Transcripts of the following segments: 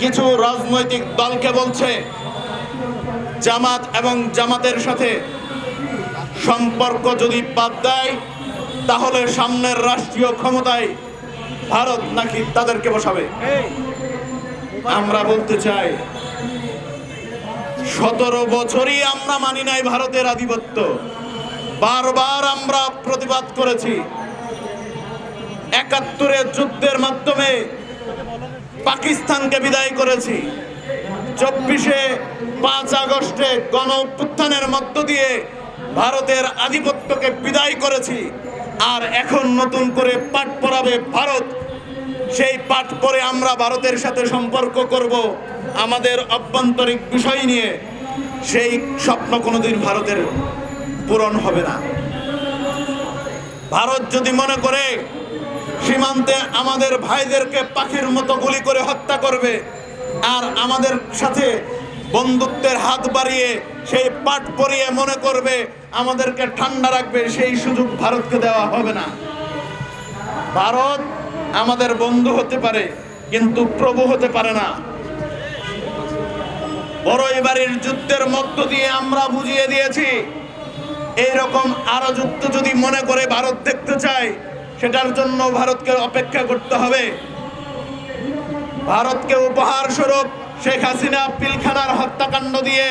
কিছু রাজনৈতিক দলকে বলছে, জামাত এবং জামাতের সাথে সম্পর্ক যদি বাদ দেয়, তাহলে সামনের রাষ্ট্রীয় ক্ষমতায় ভারত নাকি তাদেরকে বসাবে? আমরা বলতে চাই, সতেরো বছরই আমরা মানি নাই ভারতের আধিপত্য। বারবার আমরা প্রতিবাদ করেছি। একাত্তরের যুদ্ধের মাধ্যমে পাকিস্তানকে বিদায় করেছি। চব্বিশে পাঁচ আগস্টে গণ মধ্য দিয়ে ভারতের আধিপত্যকে বিদায় করেছি। আর এখন নতুন করে পাঠ পড়াবে ভারত। সেই পাঠ পরে আমরা ভারতের সাথে সম্পর্ক করব আমাদের অভ্যন্তরিক বিষয় নিয়ে। সেই স্বপ্ন কোনোদিন ভারতের পূরণ হবে না। ভারত যদি মনে করে সীমান্তে আমাদের ভাইদেরকে পাখির মতো গুলি করে হত্যা করবে। আর আমাদের সাথে বন্ধুত্বের হাত বাড়িয়ে সেই পাট পরিয়ে মনে করবে, আমাদেরকে ঠান্ডা রাখবে, সেই সুযোগ ভারতকে দেওয়া হবে না। ভারত আমাদের বন্ধু হতে পারে, কিন্তু প্রভু হতে পারে না। বড় এবারের যুদ্ধের মধ্য দিয়ে আমরা বুঝিয়ে দিয়েছি, এইরকম আরও যুদ্ধ যদি মনে করে ভারত দেখতে চায় সেটার জন্য ভারতকে অপেক্ষা করতে হবে। ভারতকে উপহার স্বরূপ শেখ হাসিনা পিলখানার হত্যাকাণ্ড দিয়ে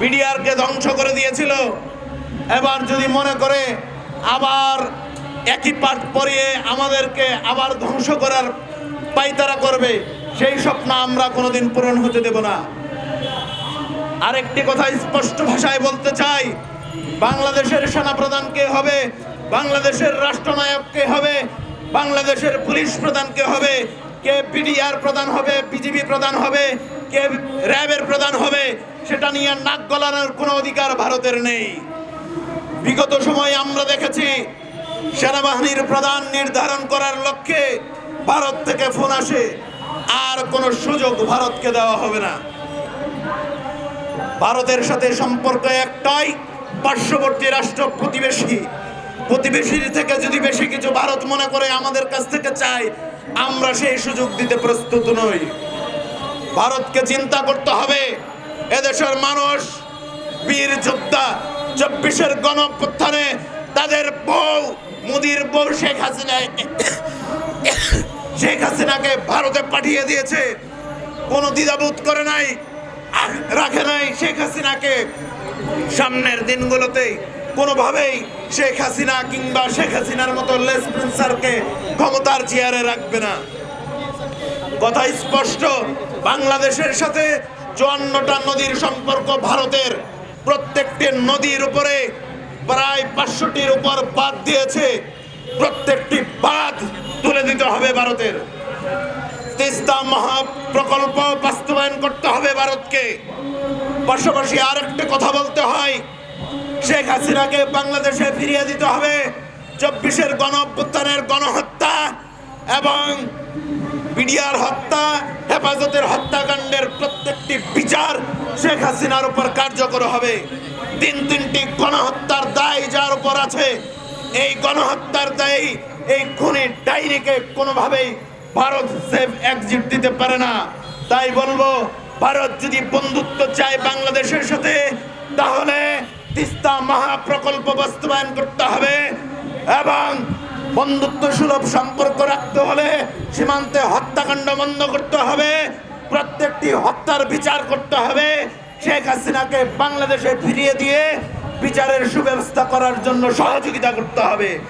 বিডিআরকে ধ্বংস করে দিয়েছিল। এবার যদি মনে করে আবার একই পাঠ পরিয়ে আমাদেরকে আবার ধ্বংস করার পাইতারা করবে, সেই স্বপ্ন আমরা কোনোদিন পূরণ হতে দেব না। আরেকটি কথা স্পষ্ট ভাষায় বলতে চাই, বাংলাদেশের সেনাপ্রধান কে হবে? বাংলাদেশের রাষ্ট্রনায়ক কে হবে? বাংলাদেশের পুলিশ প্রধান কে হবে? কে পিডিআর প্রধান হবে? বিজিবি প্রধান হবে? কে র্যাবের প্রধান হবে? সেটা নিয়ে নাক গলানোর কোনো অধিকার ভারতের নেই। বিগত সময়ে আমরা দেখেছি সেনাবাহিনীর প্রধান নির্ধারণ করার লক্ষ্যে ভারত থেকে ফোন আসে। আর কোনো সুযোগ ভারতকে দেওয়া হবে না। ভারতের সাথে সম্পর্ক একটাই, পার্শ্ববর্তী রাষ্ট্র প্রতিবেশী। প্রতিবেশীর থেকে যদি বেশি কিছু ভারত মনে করে আমাদের কাছ থেকে চায়, আমরা সেই সুযোগ দিতে প্রস্তুত নই। ভারতকে চিন্তা করতে হবে। এদেশের মানুষ, বীর যোদ্ধা, চব্বিশের গণপ্রত্থানে তাদের বউ, মুদির বউ শেখ হাসিনা, শেখ হাসিনাকে ভারতে পাঠিয়ে দিয়েছে। কোনো দ্বিধাবোধ করে নাই, রাখে নাই শেখ হাসিনাকে। সামনের দিনগুলোতে কোনোভাবেই শেখ হাসিনা কিংবা শেখ হাসিনার মতো লেস প্রিন্সারকে ক্ষমতার চেয়ারে রাখবে না। কথা স্পষ্ট, বাংলাদেশের সাথে চুয়ান্নটা নদীর সম্পর্ক ভারতের প্রত্যেকটি নদীর উপরে প্রায় পাঁচশোটির উপর বাদ দিয়েছে। প্রত্যেকটি বাঁধ তুলে দিতে হবে ভারতের। তিস্তা মহাপ্রকল্প বাস্তবায়ন করতে হবে ভারতকে। পাশাপাশি আরেকটা কথা বলতে হয়। শেখ হাসিনাকে বাংলাদেশে ফিরিয়ে দিতে হবে। চব্বিশের গণ অভ্যুত্থানের গণহত্যা এবং বিডিআর হত্যা, হেফাজতের হত্যাকাণ্ডের প্রত্যেকটি বিচার শেখ হাসিনার উপর কার্যকর হবে। তিন তিনটি গণহত্যার দায় যার উপর আছে। এই গণহত্যার দায় এই খুনি ডাইনিকে কোনোভাবেই ভারত সেফ এক্সিট দিতে পারে না। তাই বলব ভারত যদি বন্ধুত্ব চায় বাংলাদেশের সাথে, তাহলে তিস্তা মহাপ্রকল্প বাস্তবায়ন করতে হবে এবং বন্ধুত্ব সুলভ সম্পর্ক রাখতে হলে সীমান্তে হত্যাকাণ্ড বন্ধ করতে হবে, প্রত্যেকটি হত্যার বিচার করতে হবে। শেখ হাসিনাকে বাংলাদেশে ফিরিয়ে দিয়ে বিচারের সুব্যবস্থা করার জন্য সহযোগিতা করতে হবে।